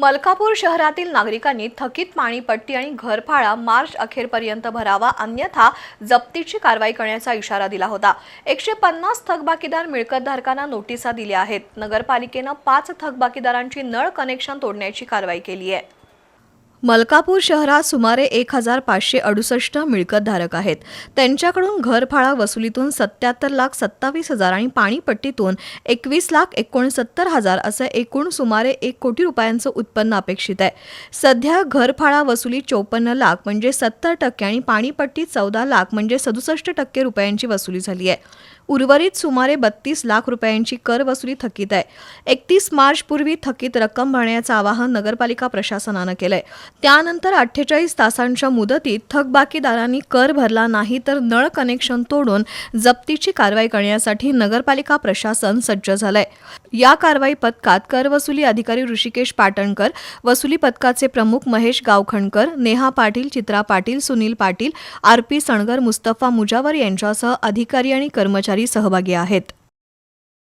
मलकापूर शहरातील नागरिकांनी थकीत पाणीपट्टी आणि घरफाळा मार्च अखेरपर्यंत भरावा अन्यथा जप्तीची कारवाई करण्याचा इशारा दिला होता. एकशे पन्नास थकबाकीदार मिळकतधारकांना नोटिसा दिल्या आहेत. नगरपालिकेनं पाच थकबाकीदारांची नळ कनेक्शन तोडण्याची कारवाई केली आहे. मलकापूर शहरात सुमारे एक हजार पाचशे अडुसष्ट मिळकतधारक आहेत. त्यांच्याकडून घरफाळा वसुलीतून सत्याहत्तर लाख सत्तावीस हजार आणि पाणीपट्टीतून एकवीस लाख एकोणसत्तर हजार असं एकूण सुमारे एक कोटी रुपयांचं उत्पन्न अपेक्षित आहे. सध्या घरफाळा वसुली चोपन्न लाख म्हणजे सत्तर टक्के आणि पाणीपट्टी चौदा लाख म्हणजे सदुसष्ट टक्के रुपयांची वसुली झाली आहे. उर्वरित सुमारे बत्तीस लाख रुपयांची कर वसुली थकीत आहे. एकतीस मार्चपूर्वी थकीत रक्कम भरण्याचं आवाहन नगरपालिका प्रशासनानं केलं आहे त्यानंतर अठ्ठेचाळीस तासांच्या मुदतीत थकबाकीदारांनी कर भरला नाही तर नळ कनेक्शन तोडून जप्तीची कारवाई करण्यासाठी नगरपालिका प्रशासन सज्ज झालंय. या कारवाई पथकात कर वसुली अधिकारी ऋषिकेश पाटणकर वसुली पथकाचे प्रमुख महेश गावखणकर नेहा पाटील चित्रा पाटील सुनील पाटील आर पी सणगर मुस्तफा मुजावर यांच्यासह अधिकारी आणि कर्मचारी सहभागी आहेत.